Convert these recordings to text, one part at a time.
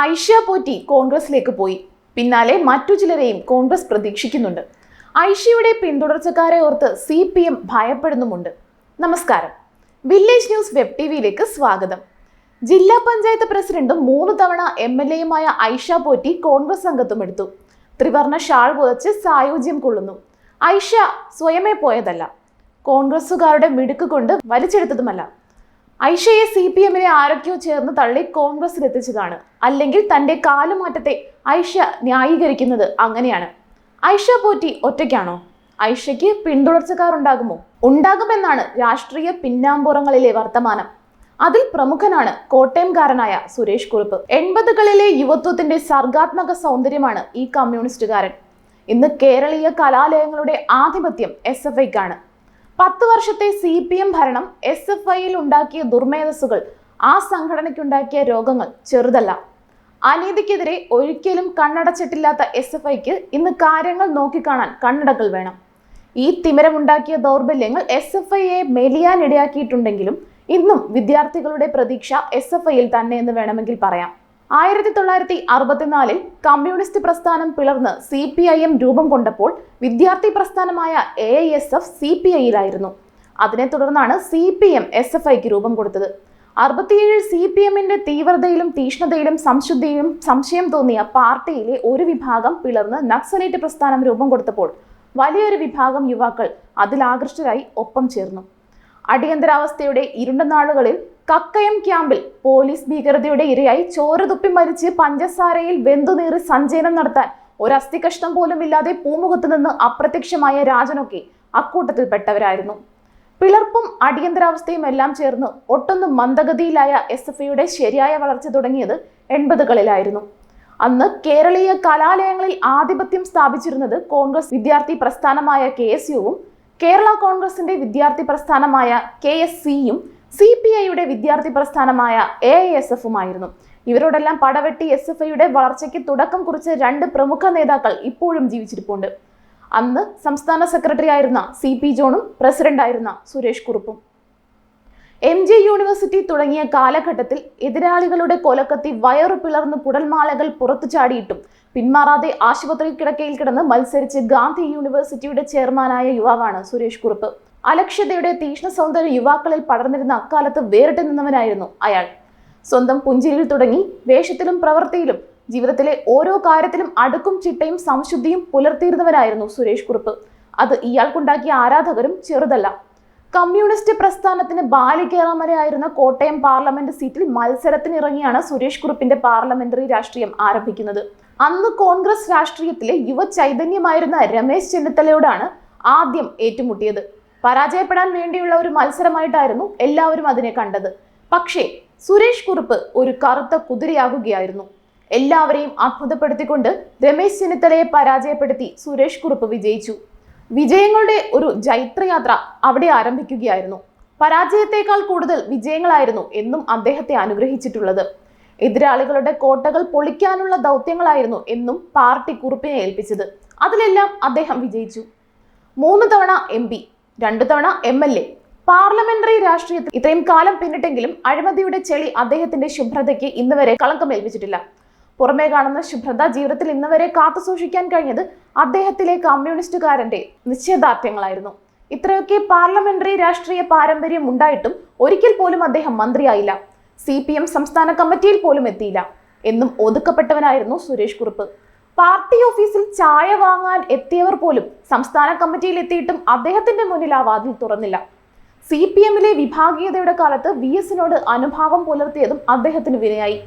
ഐഷ പോറ്റി കോൺഗ്രസിലേക്ക് പോയി. പിന്നാലെ മറ്റു ചിലരെയും കോൺഗ്രസ് പ്രതീക്ഷിക്കുന്നുണ്ട്. ഐഷയുടെ പിന്തുടർച്ചക്കാരെ ഓർത്ത് സി പി എം ഭയപ്പെടുന്നുമുണ്ട്. നമസ്കാരം. വില്ലേജ് ന്യൂസ് വെബ് ടി വിയിലേക്ക് സ്വാഗതം. ജില്ലാ പഞ്ചായത്ത് പ്രസിഡന്റും മൂന്ന് തവണ എം എൽ എയുമായ ഐഷ പോറ്റി കോൺഗ്രസ് അംഗത്വം എടുത്തു. ത്രിവർണ ഷാൾ പുതച്ച് സായുജ്യം കൊള്ളുന്നു. ഐഷ സ്വയമേ പോയതല്ല. കോൺഗ്രസുകാരുടെ മിടുക്ക് കൊണ്ട് വലിച്ചെടുത്തതുമല്ല. ഐഷയെ സി പി എമ്മിനെ ആരൊക്കെയോ ചേർന്ന് തള്ളി കോൺഗ്രസിൽ എത്തിച്ചതാണ് അല്ലെങ്കിൽ തന്റെ കാലുമാറ്റത്തെ ഐഷ ന്യായീകരിക്കുന്നത് അങ്ങനെയാണ്. ഐഷ പോറ്റി ഒറ്റയ്ക്കാണോ? ഐഷയ്ക്ക് പിന്തുടർച്ചക്കാർ ഉണ്ടാകുമോ ഉണ്ടാകുമെന്നാണ് രാഷ്ട്രീയ പിന്നാമ്പുറങ്ങളിലെ വർത്തമാനം. അതിൽ പ്രമുഖനാണ് കോട്ടയംകാരനായ സുരേഷ് കുറുപ്പ്. എൺപതുകളിലെ യുവത്വത്തിന്റെ സർഗാത്മക സൗന്ദര്യമാണ് ഈ കമ്മ്യൂണിസ്റ്റുകാരൻ. ഇന്ന് കേരളീയ കലാലയങ്ങളുടെ ആധിപത്യം എസ് എഫ് ഐക്കാണ്. പത്ത് വർഷത്തെ സി പി എം ഭരണം എസ് എഫ് ഐയിൽ ഉണ്ടാക്കിയ ദുർമേധസ്സുകൾ ആ സംഘടനയ്ക്കുണ്ടാക്കിയ രോഗങ്ങൾ ചെറുതല്ല. അനീതിക്കെതിരെ ഒരിക്കലും കണ്ണടച്ചിട്ടില്ലാത്ത എസ് എഫ് ഐക്ക് ഇന്ന് കാര്യങ്ങൾ നോക്കിക്കാണാൻ കണ്ണടകൾ വേണം. ഈ തിമിരമുണ്ടാക്കിയ ദൗർബല്യങ്ങൾ എസ് എഫ് ഐയെ മെലിയാനിടയാക്കിയിട്ടുണ്ടെങ്കിലും ഇന്നും വിദ്യാർത്ഥികളുടെ പ്രതീക്ഷ എസ് എഫ് ഐയിൽ തന്നെ എന്ന് വേണമെങ്കിൽ പറയാം. ആയിരത്തി തൊള്ളായിരത്തി അറുപത്തിനാലിൽ കമ്മ്യൂണിസ്റ്റ് പ്രസ്ഥാനം പിളർന്ന് സി പി ഐ എം രൂപം കൊണ്ടപ്പോൾ വിദ്യാർത്ഥി പ്രസ്ഥാനമായ A I S F C P ഐയിലായിരുന്നു. അതിനെ തുടർന്നാണ് C P M S F ഐക്ക് രൂപം കൊടുത്തത്. അറുപത്തിയേഴിൽ സി പി എമ്മിന്റെ തീവ്രതയിലും തീഷ്ണതയിലും സംശുദ്ധിയിലും സംശയം തോന്നിയ പാർട്ടിയിലെ ഒരു വിഭാഗം പിളർന്ന് നക്സലേറ്റ് പ്രസ്ഥാനം രൂപം കൊടുത്തപ്പോൾ വലിയൊരു വിഭാഗം യുവാക്കൾ അതിലാകൃഷ്ടരായി ഒപ്പം ചേർന്നു. അടിയന്തരാവസ്ഥയുടെ ഇരുണ്ട നാളുകളിൽ കക്കയം ക്യാമ്പിൽ പോലീസ് ഭീകരതയുടെ ഇരയായി ചോര തുപ്പി മരിച്ച് പഞ്ചസാരയിൽ വെന്തുനീറി സഞ്ചയനം നടത്താൻ ഒരു അസ്ഥികഷ്ണം പോലും ഇല്ലാതെ പൂമുഖത്ത് നിന്ന് അപ്രത്യക്ഷമായ രാജനൊക്കെ അക്കൂട്ടത്തിൽപ്പെട്ടവരായിരുന്നു. പിളർപ്പും അടിയന്തരാവസ്ഥയും എല്ലാം ചേർന്ന് ഒട്ടൊന്ന് മന്ദഗതിയിലായ എസ് എഫ് ഐയുടെ ശരിയായ വളർച്ച തുടങ്ങിയത് എൺപതുകളിലായിരുന്നു. അന്ന് കേരളീയ കലാലയങ്ങളിൽ ആധിപത്യം സ്ഥാപിച്ചിരുന്നത് കോൺഗ്രസ് വിദ്യാർത്ഥി പ്രസ്ഥാനമായ കെ എസ് യുവും കേരള കോൺഗ്രസിന്റെ വിദ്യാർത്ഥി പ്രസ്ഥാനമായ കെ എസ് സിയും സി പി ഐയുടെ വിദ്യാർത്ഥി പ്രസ്ഥാനമായ എ എസ് എഫുമായിരുന്നു. ഇവരോടെല്ലാം പടവെട്ടി എസ് എഫ് ഐയുടെ വളർച്ചയ്ക്ക് തുടക്കം കുറിച്ച രണ്ട് പ്രമുഖ നേതാക്കൾ ഇപ്പോഴും ജീവിച്ചിരിപ്പുണ്ട്. അന്ന് സംസ്ഥാന സെക്രട്ടറി ആയിരുന്ന സി പി ജോണും പ്രസിഡന്റായിരുന്ന സുരേഷ് കുറുപ്പും. എം ജി യൂണിവേഴ്സിറ്റി തുടങ്ങിയ കാലഘട്ടത്തിൽ എതിരാളികളുടെ കൊലക്കത്തി വയറു പിളർന്ന് കുടൽമാലകൾ പുറത്തു ചാടിയിട്ടും പിന്മാറാതെ ആശുപത്രി കിടക്കയിൽ കിടന്ന് മത്സരിച്ച് ഗാന്ധി യൂണിവേഴ്സിറ്റിയുടെ ചെയർമാനായ യുവാവാണ് സുരേഷ് കുറുപ്പ്. അലക്ഷ്യതയുടെ തീക്ഷ്ണ സൗന്ദര്യ യുവാക്കളിൽ പടർന്നിരുന്ന അക്കാലത്ത് വേറിട്ട് നിന്നവനായിരുന്നു അയാൾ. സ്വന്തം പുഞ്ചിരിയിൽ തുടങ്ങി വേഷത്തിലും പ്രവൃത്തിയിലും ജീവിതത്തിലെ ഓരോ കാര്യത്തിലും അടുക്കും ചിട്ടയും സംശുദ്ധിയും പുലർത്തിയിരുന്നവനായിരുന്നു സുരേഷ് കുറുപ്പ്. അത് ഇയാൾക്കുണ്ടാക്കിയ ആരാധകരും ചെറുതല്ല. കമ്മ്യൂണിസ്റ്റ് പ്രസ്ഥാനത്തിന് ബാലികേറാമലയായിരുന്ന കോട്ടയം പാർലമെന്റ് സീറ്റിൽ മത്സരത്തിനിറങ്ങിയാണ് സുരേഷ് കുറുപ്പിന്റെ പാർലമെന്ററി രാഷ്ട്രീയം ആരംഭിക്കുന്നത്. അന്ന് കോൺഗ്രസ് രാഷ്ട്രീയത്തിലെ യുവ ചൈതന്യമായിരുന്ന രമേശ് ചെന്നിത്തലയോടാണ് ആദ്യം ഏറ്റുമുട്ടിയത്. പരാജയപ്പെടാൻ വേണ്ടിയുള്ള ഒരു മത്സരമായിട്ടായിരുന്നു എല്ലാവരും അതിനെ കണ്ടത്. പക്ഷേ സുരേഷ് കുറുപ്പ് ഒരു കറുത്ത കുതിരയാകുകയായിരുന്നു. എല്ലാവരെയും അത്ഭുതപ്പെടുത്തിക്കൊണ്ട് രമേശ് ചെന്നിത്തലയെ പരാജയപ്പെടുത്തി സുരേഷ് കുറുപ്പ് വിജയിച്ചു. വിജയങ്ങളുടെ ഒരു ജൈത്രയാത്ര അവിടെ ആരംഭിക്കുകയായിരുന്നു. പരാജയത്തേക്കാൾ കൂടുതൽ വിജയങ്ങളായിരുന്നു എന്നും അദ്ദേഹത്തെ അനുഗ്രഹിച്ചിട്ടുള്ളത്. എതിരാളികളുടെ കോട്ടകൾ പൊളിക്കാനുള്ള ദൗത്യങ്ങളായിരുന്നു എന്നും പാർട്ടി കുറുപ്പിനെ ഏൽപ്പിച്ചത്. അതിലെല്ലാം അദ്ദേഹം വിജയിച്ചു. മൂന്ന് തവണ എം രണ്ടു തവണ എം എൽ എ. പാർലമെന്ററി രാഷ്ട്രീയത്തിൽ ഇത്രയും കാലം പിന്നിട്ടെങ്കിലും അഴിമതിയുടെ ചെളി അദ്ദേഹത്തിന്റെ ശുഭ്രതയ്ക്ക് ഇന്ന് വരെ കളങ്കമേൽപ്പിച്ചിട്ടില്ല പുറമേ കാണുന്ന ശുഭ്രത ജീവിതത്തിൽ ഇന്ന് വരെ കാത്തു സൂക്ഷിക്കാൻ കഴിഞ്ഞത് അദ്ദേഹത്തിലെ കമ്മ്യൂണിസ്റ്റുകാരന്റെ നിശ്ചയദാർഢ്യങ്ങളായിരുന്നു. ഇത്രയൊക്കെ പാർലമെന്ററി രാഷ്ട്രീയ പാരമ്പര്യം ഉണ്ടായിട്ടും ഒരിക്കൽ പോലും അദ്ദേഹം മന്ത്രിയായില്ല. സി സംസ്ഥാന കമ്മിറ്റിയിൽ പോലും എത്തിയില്ല. എന്നും ഒതുക്കപ്പെട്ടവനായിരുന്നു സുരേഷ് കുറുപ്പ്. പാർട്ടി ഓഫീസിൽ ചായ വാങ്ങാൻ എത്തിയവർ പോലും സംസ്ഥാന കമ്മിറ്റിയിൽ എത്തിയിട്ടും അദ്ദേഹത്തിന്റെ മുന്നിൽ ആ വാതിൽ തുറന്നില്ല. സി പി എമ്മിലെ വിഭാഗീയതയുടെ കാലത്ത് വി എസിനോട് അനുഭാവം പുലർത്തിയതും അദ്ദേഹത്തിന് വിനയായി.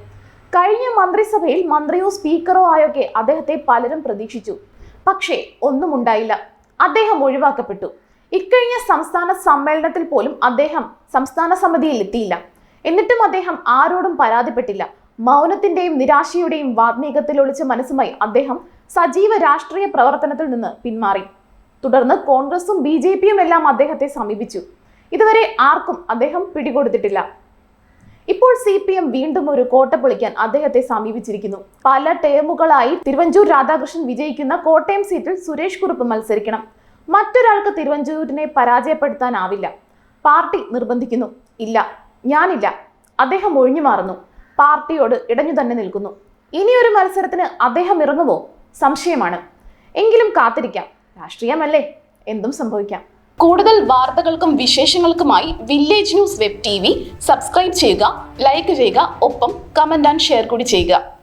കഴിഞ്ഞ മന്ത്രിസഭയിൽ മന്ത്രിയോ സ്പീക്കറോ ആയൊക്കെ അദ്ദേഹത്തെ പലരും പ്രതീക്ഷിച്ചു. പക്ഷേ ഒന്നും ഉണ്ടായില്ല. അദ്ദേഹം ഒഴിവാക്കപ്പെട്ടു. ഇക്കഴിഞ്ഞ സംസ്ഥാന സമ്മേളനത്തിൽ പോലും അദ്ദേഹം സംസ്ഥാന സമിതിയിൽ എത്തിയില്ല. എന്നിട്ടും അദ്ദേഹം ആരോടും പരാതിപ്പെട്ടില്ല. മൗനത്തിന്റെയും നിരാശയുടെയും വാത്മീകത്തിൽ ഒളിച്ച മനസ്സുമായി അദ്ദേഹം സജീവ രാഷ്ട്രീയ പ്രവർത്തനത്തിൽ നിന്ന് പിന്മാറി. തുടർന്ന് കോൺഗ്രസും ബി ജെ പിയും എല്ലാം അദ്ദേഹത്തെ സമീപിച്ചു. ഇതുവരെ ആർക്കും അദ്ദേഹം പിടികൊടുത്തിട്ടില്ല. ഇപ്പോൾ സി പി എം വീണ്ടും ഒരു കോട്ട പൊളിക്കാൻ അദ്ദേഹത്തെ സമീപിച്ചിരിക്കുന്നു. പല ടേമുകളായി തിരുവഞ്ചൂർ രാധാകൃഷ്ണൻ വിജയിക്കുന്ന കോട്ടയം സീറ്റിൽ സുരേഷ് കുറുപ്പ് മത്സരിക്കണം. മറ്റൊരാൾക്ക് തിരുവഞ്ചൂരിനെ പരാജയപ്പെടുത്താനാവില്ല. പാർട്ടി നിർബന്ധിക്കുന്നു. ഇല്ല. ഞാനില്ല. അദ്ദേഹം ഒഴിഞ്ഞു മാറുന്നു പാർട്ടിയോട് ഇടഞ്ഞു തന്നെ നിൽക്കുന്നു. ഇനിയൊരു മത്സരത്തിന് അദ്ദേഹം ഇറങ്ങുമോ? സംശയമാണ്. എങ്കിലും കാത്തിരിക്കാം. രാഷ്ട്രീയമല്ലേ? എന്തും സംഭവിക്കാം. കൂടുതൽ വാർത്തകൾക്കും വിശേഷങ്ങൾക്കുമായി village news web T subscribe ചെയ്യുക ലൈക്ക് ചെയ്യുക ഒപ്പം കമന്റ് ആൻഡ് ഷെയർ കൂടി ചെയ്യുക.